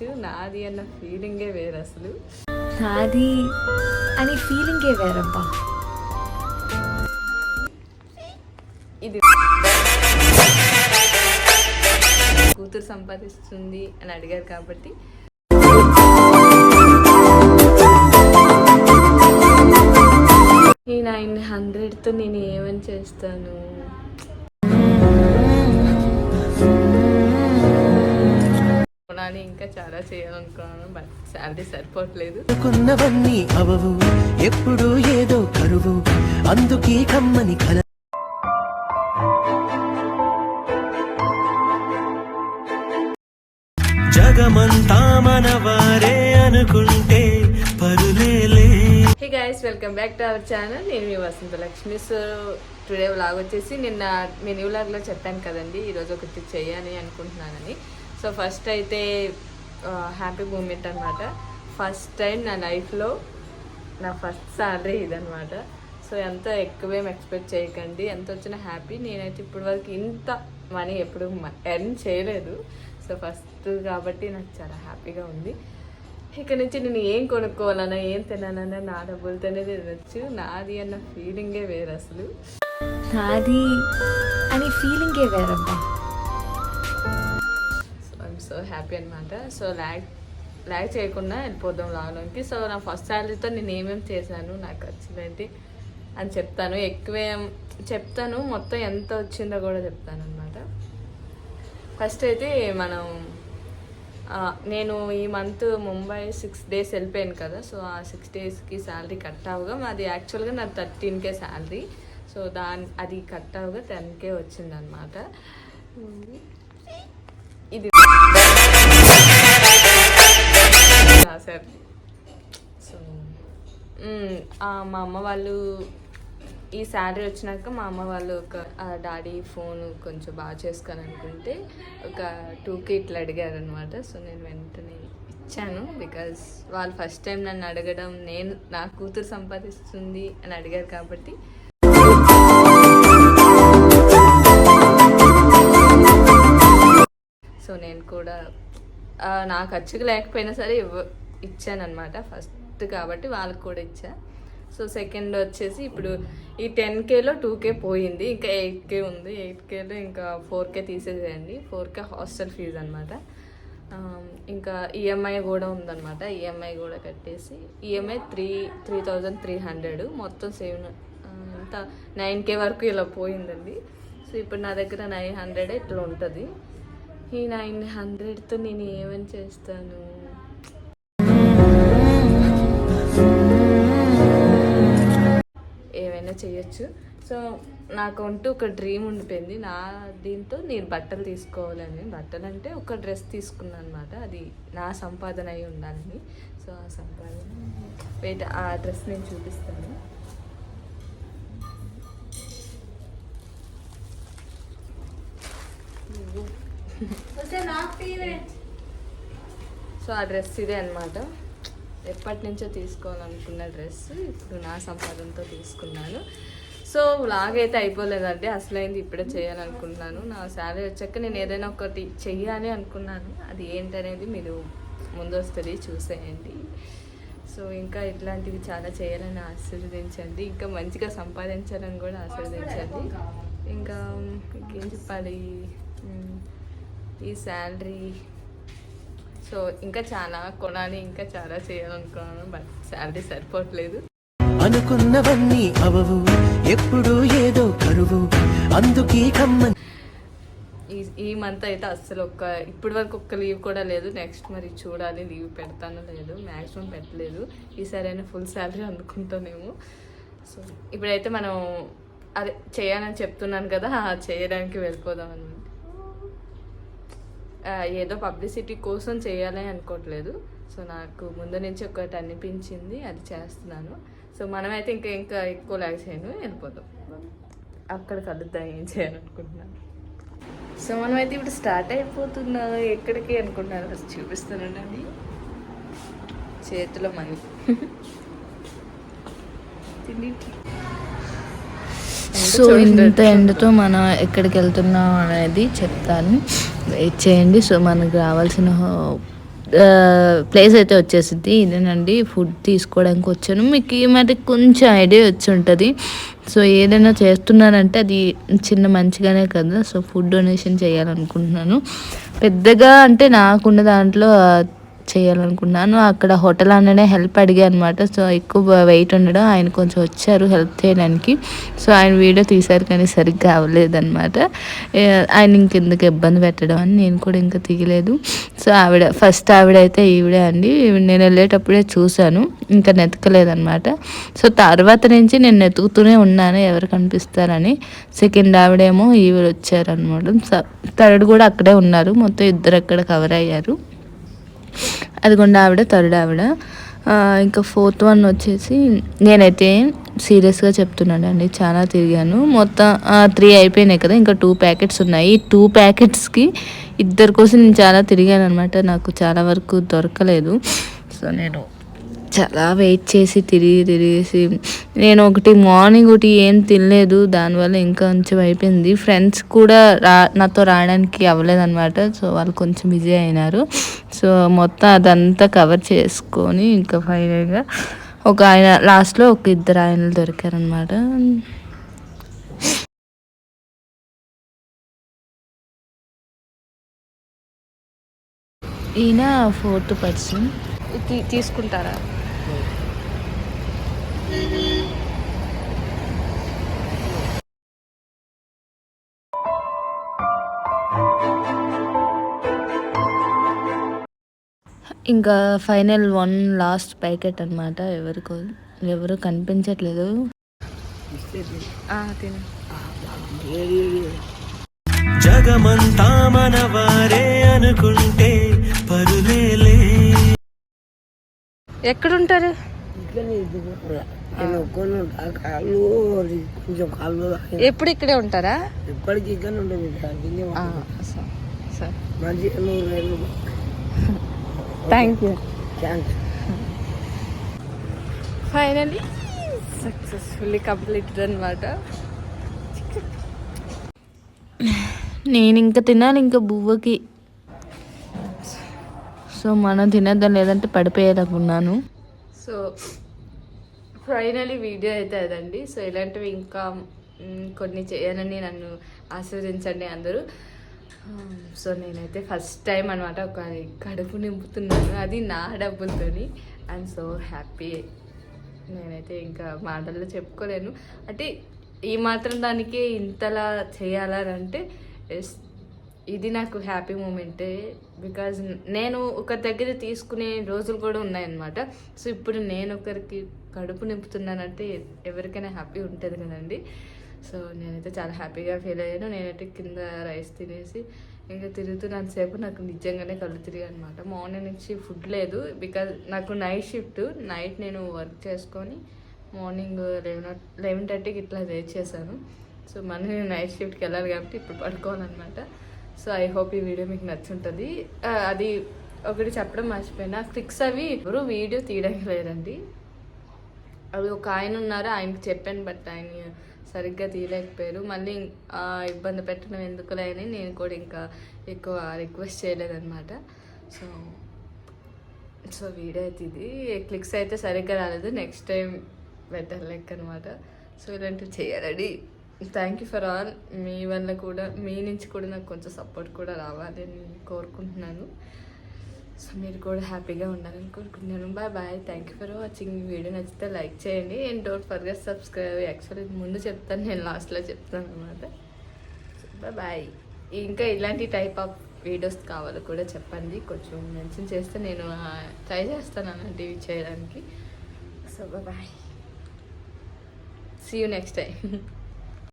తినచ్చు నాది అన్న ఫీలింగే వేరు అసలు. నాది అని ఫీలింగే వేరబ్బా. ఇది కూతురు సంపాదిస్తుంది అని అడిగారు కాబట్టి. ఈ నైన్ హండ్రెడ్తో నేను ఏమని చేస్తాను? కొనాలి ఇంకా చాలా చేయాలనుకున్నాను బట్ శాలరీ సరిపోవట్లేదు. కొన్నవన్నీ అవవు ఎప్పుడు ఏదో కరువు. అందుకీ కమ్మని కల జగమంతా మనవారే అనుకుంటే పరులేలే. Hey guys welcome back to our channel నేను మీ Vasantha Lakshmi. So today vlog వచ్చేసి నిన్న మినీ వ్లాగ్లో చెప్పాను కదండి ఈరోజు ఒకటి చేయాలి అనుకుంటున్నానని. సో ఫస్ట్ అయితే హ్యాపీ మూమెంట్ అనమాట ఫస్ట్ టైం నా లైఫ్లో నా ఫస్ట్ సాలరీ ఇదనమాట సో ఎంత ఎక్కువేం ఎక్స్పెక్ట్ చేయకండి. ఎంత వచ్చినా హ్యాపీ. నేనైతే ఇప్పటి వరకు ఇంత మనీ ఎప్పుడు ఎర్న్ చేయలేదు. సో ఫస్ట్ కాబట్టి నాకు చాలా హ్యాపీగా ఉంది. ఇక్కడ నుంచి నేను ఏం కొనుక్కోవాలన్నా ఏం తినాలన్నా నా డబ్బులతోనే తినచ్చు. నాది అన్న ఫీలింగే వేరు అసలు నాది అని ఫీలింగే వేరమ్మా సో హ్యాపీ అనమాట సో ల్యాగ్ ల్యాగ్ చేయకుండా వెళ్ళిపోదాం లాగ్లోకి సో నా ఫస్ట్ శాలరీతో నేను ఏమేమి చేశాను నాకు వచ్చిందేంటి అని చెప్తాను. ఎక్కువేం చెప్తాను మొత్తం ఎంత వచ్చిందో కూడా చెప్తాను అనమాట ఫస్ట్ అయితే మనం నేను ఈ మంత్ ముంబై సిక్స్ డేస్ వెళ్ళిపోయాను కదా సో ఆ సిక్స్ డేస్కి శాలరీ కట్ అవ్వగా అది యాక్చువల్గా నా థర్టీన్కే శాలరీ. సో దాని అది కట్ అవ్వగా టెన్కే వచ్చిందనమాట రాశారు సో మ్, అమ్మ వాళ్ళు ఈ శాలరీ వచ్చినాక మా అమ్మ వాళ్ళు ఒక డాడీ ఫోన్ కొంచెం బాగా చేసుకొని అనుకుంటే ఒక టూకి ఇట్లా అడిగారు అనమాట సో నేను వెంటనే ఇచ్చాను బికాజ్ వాళ్ళు ఫస్ట్ టైం నన్ను అడగడం నేను నా కూతురు సంపాదిస్తుంది అని అడిగారు కాబట్టి. సో నేను కూడా నా ఖర్చుకు లేకపోయినా సరే ఇవ్వ ఇచ్చానమాట ఫస్ట్ కాబట్టి వాళ్ళకి కూడా ఇచ్చా. సో సెకండ్ వచ్చేసి ఇప్పుడు ఈ టెన్ కేలో టూ కే పోయింది ఇంకా ఎయిట్ కే ఉంది. ఎయిట్ కేలో ఇంకా ఫోర్ కే తీసేసేయండి. ఫోర్ కే హాస్టల్ ఫీజు అనమాట ఇంకా ఈఎంఐ కూడా ఉందన్నమాట. ఈఎంఐ కూడా కట్టేసి EMI three three thousand three hundred. మొత్తం సేవ్ అంతా నైన్ కే వరకు ఇలా పోయిందండి. సో ఇప్పుడు నా దగ్గర నైన్ హండ్రెడ్ ఇట్లా ఉంటుంది. ఈ నైన్ హండ్రెడ్తో నేను ఏమని చేస్తాను? ఏమైనా చేయొచ్చు. సో నాకు అంటూ ఒక డ్రీమ్ ఉండిపోయింది. నా దీంతో నేను బట్టలు తీసుకోవాలని. బట్టలు అంటే ఒక డ్రెస్ తీసుకున్నాను అనమాట అది నా సంపాదన అయి ఉండాలని. సో ఆ సంపాదన వెయిట్ ఆ డ్రెస్ నేను చూపిస్తాను. సో ఆ డ్రెస్ ఇదే అనమాట ఎప్పటి నుంచో తీసుకోవాలనుకున్న డ్రెస్ ఇప్పుడు నా సంపాదనతో తీసుకున్నాను. సో వ్లాగ్ అయితే అయిపోలేదండి. అసలైంది ఇప్పుడే చేయాలనుకుంటున్నాను. నా శాలరీ వచ్చాక నేను ఏదైనా ఒకటి చెయ్యాలి అనుకున్నాను. అది ఏంటనేది మీరు ముందు వస్తుంది చూసేయండి. సో ఇంకా ఇట్లాంటివి చాలా చేయాలని ఆశీర్వదించండి. ఇంకా మంచిగా సంపాదించాలని కూడా ఆశీర్వదించండి. ఇంకా ఇంకేం చెప్పాలి? ఈ శాలరీ సో ఇంకా చాలా కొనాలి ఇంకా చాలా చేయాలనుకున్నాను బట్ శాలరీ సరిపోవట్లేదు. అనుకున్నవన్నీ అవవు ఎప్పుడు ఏదో కరువు అందుకీ కమ్మని ఈ ఈ మంత్ అయితే అస్సలు ఒక్క ఇప్పటి వరకు ఒక్క లీవ్ కూడా లేదు. నెక్స్ట్ మరి చూడాలి లీవ్ పెడతానో లేదు మ్యాక్సిమం పెట్టలేదు. ఈసారి అయినా ఫుల్ శాలరీ అందుకుంటానేమో సో ఇప్పుడైతే మనం అదే చేయాలని చెప్తున్నాను కదా చేయడానికి వెళ్ళిపోదాం అనమాట ఏదో పబ్లిసిటీ కోసం చేయాలని అనుకోవట్లేదు. సో నాకు ముందు నుంచి ఒకటి అనిపించింది అది చేస్తున్నాను. సో మనమైతే ఇంకా ఇంకా ఎక్కువ లాగ్ చేయను వెళ్ళిపోదాం అక్కడ కలుద్దాం ఏం చేయాలనుకుంటున్నాను సో మనమైతే ఇప్పుడు స్టార్ట్ అయిపోతున్నాం. ఎక్కడికి అనుకుంటున్నారు? ఫస్ట్ చూపిస్తానండి చేతిలో మనీ. తిండి సో ఇంత ఎండతో మనం ఎక్కడికి వెళ్తున్నాం అనేది చెప్తాను. వెయిట్ చేయండి. సో మనకు రావాల్సిన ప్లేస్ అయితే వచ్చేసింది ఇదేనండి ఫుడ్ తీసుకోవడానికి వచ్చాను. మీకు ఈ మరి కొంచెం ఐడియా వచ్చి ఉంటుంది. సో ఏదైనా చేస్తున్నానంటే అది చిన్న మంచిగానే కదా. సో ఫుడ్ డొనేషన్ చేయాలనుకుంటున్నాను. పెద్దగా అంటే నాకున్న దాంట్లో చేయాలనుకున్నాను. అక్కడ హోటల్ అన్ననే హెల్ప్ అడిగా అనమాట సో ఎక్కువ వెయిట్ ఉండడం ఆయన కొంచెం వచ్చారు హెల్ప్ చేయడానికి. సో ఆయన వీడియో తీశారు కానీ సరిగ్గా అవ్వలేదన్నమాట ఆయన ఇంకెందుకు ఇబ్బంది పెట్టడం అని నేను కూడా ఇంకా తీయలేదు. సో ఆవిడ ఫస్ట్ ఆవిడ అయితే ఈవిడే అండి. నేను వెళ్ళేటప్పుడే చూశాను. ఇంకా నెతకలేదన్నమాట సో తర్వాత నుంచి నేను నెతుకుతూనే ఉన్నాను ఎవరు కనిపిస్తారని. సెకండ్ ఆవిడేమో ఈవిడ వచ్చారనమాట. థర్డ్ కూడా అక్కడే ఉన్నారు. మొత్తం ఇద్దరు అక్కడ కవర్ అయ్యారు. అదిగొండ ఆవిడ థర్డ్ ఆవిడ ఇంకా ఫోర్త్ వన్ వచ్చేసి నేనైతే సీరియస్గా చెప్తున్నానండి. చాలా తిరిగాను. మొత్తం త్రీ అయిపోయినాయి కదా ఇంకా టూ ప్యాకెట్స్ ఉన్నాయి. ఈ టూ ప్యాకెట్స్కి ఇద్దరి కోసం నేను చాలా తిరిగాను అనమాట నాకు చాలా వరకు దొరకలేదు. సో నేను చాలా వెయిట్ చేసి తిరిగి తిరిగేసి నేను ఒకటి మార్నింగ్ ఒకటి ఏం తినలేదు దానివల్ల ఇంకా కొంచెం అయిపోయింది. ఫ్రెండ్స్ కూడా రా నాతో రావడానికి అవ్వలేదన్నమాట సో వాళ్ళు కొంచెం బిజీ అయినారు. సో మొత్తం అదంతా కవర్ చేసుకొని ఇంకా ఫైనల్గా ఒక ఆయన లాస్ట్లో ఒక ఇద్దరు ఆయనలు దొరికారనమాట ఈయన ఫోర్త్ పర్సన్ తీ- తీసుకుంటారా? ఇంకా ఫైనల్ వన్ లాస్ట్ ప్యాకెట్ అనమాట ఎవరికో ఎవరు కనిపించట్లేదు. జగమంతా మనవారే అనుకుంటే పరులేలే. ఎక్కడుంటారు? ఎప్పుడు ఇక్కడే ఉంటారా? ఎప్పటికీ ఇక్కడ ఉంటుంది thank you finally successfully completed అనమాట నేను ఇంకా తినాలి ఇంకా బువ్వకి. సో మనం తినేద్దాం లేదంటే పడిపోయేలాగున్నాను సో ఫైనలీ వీడియో అయితే అదండి సో ఇలాంటివి ఇంకా కొన్ని చేయాలని నన్ను ఆశీర్వదించండి అందరూ. సో నేనైతే ఫస్ట్ టైం అనమాట ఒక కడుపు నింపుతున్నాను. అది నా డబ్బులతోని. ఐఎమ్ సో హ్యాపీ నేనైతే ఇంకా మాటల్లో చెప్పుకోలేను. అంటే ఈ మాత్రం దానికి ఇంతలా చేయాలని అంటే ఎస్ ఇది నాకు హ్యాపీ మూమెంటే బికాజ్ నేను ఒకరి దగ్గర తీసుకునే రోజులు కూడా ఉన్నాయన్నమాట. సో ఇప్పుడు నేను ఒకరికి కడుపు నింపుతున్నానంటే ఎవరికైనా హ్యాపీ ఉంటుంది కదండి. సో నేనైతే చాలా హ్యాపీగా ఫీల్ అయ్యాను. నేనైతే కింద రైస్ తినేసి ఇంకా తిరుగుతున్నంతసేపు నాకు నిజంగానే కళ్ళు తిరిగి అనమాట మార్నింగ్ నుంచి ఫుడ్ లేదు బికాజ్ నాకు నైట్ షిఫ్ట్ నైట్ నేను వర్క్ చేసుకొని మార్నింగ్ లెవెన్ లెవెన్ థర్టీకి ఇట్లా రేట్ చేశాను సో మళ్ళీ నేను నైట్ షిఫ్ట్కి వెళ్ళాలి కాబట్టి ఇప్పుడు పడుకోవాలన్నమాట. సో ఐ హోప్ ఈ వీడియో మీకు నచ్చుంటుంది. అది ఒకటి చెప్పడం మర్చిపోయినా క్లిక్స్ అవి ఎవరు వీడియో తీయడానికి లేదండి అవి ఒక ఆయన ఉన్నారు ఆయనకి చెప్పాను బట్ ఆయన సరిగ్గా తీయలేకపోయారు. మళ్ళీ ఆ, ఇబ్బంది పెట్టడం ఎందుకులే అని నేను కూడా ఇంకా ఎక్కువ రిక్వెస్ట్ చేయలేదన్నమాట. సో సో వీడియో అయితే ఇది. క్లిక్స్ అయితే సరిగ్గా రాలేదు నెక్స్ట్ టైం బెటర్ లెక్ అనమాట సో ఇలాంటివి చేయాలండి. థ్యాంక్ యూ ఫర్ ఆల్ మీ వల్ల కూడా మీ నుంచి కూడా నాకు కొంచెం సపోర్ట్ కూడా రావాలి అని కోరుకుంటున్నాను. సో మీరు కూడా హ్యాపీగా ఉండాలని కోరుకుంటున్నాను. Bye bye thank you for watching video నచ్చితే లైక్ చేయండి. And don't forget subscribe actually ముందు చెప్తాను నేను లాస్ట్లో చెప్తాను అనమాట బాయ్ బాయ్ ఇంకా ఇలాంటి టైప్ ఆఫ్ వీడియోస్ కావాలో కూడా చెప్పండి. కొంచెం మెన్షన్ చేస్తే నేను ట్రై చేస్తాను అలాంటివి చేయడానికి. So bye see you next time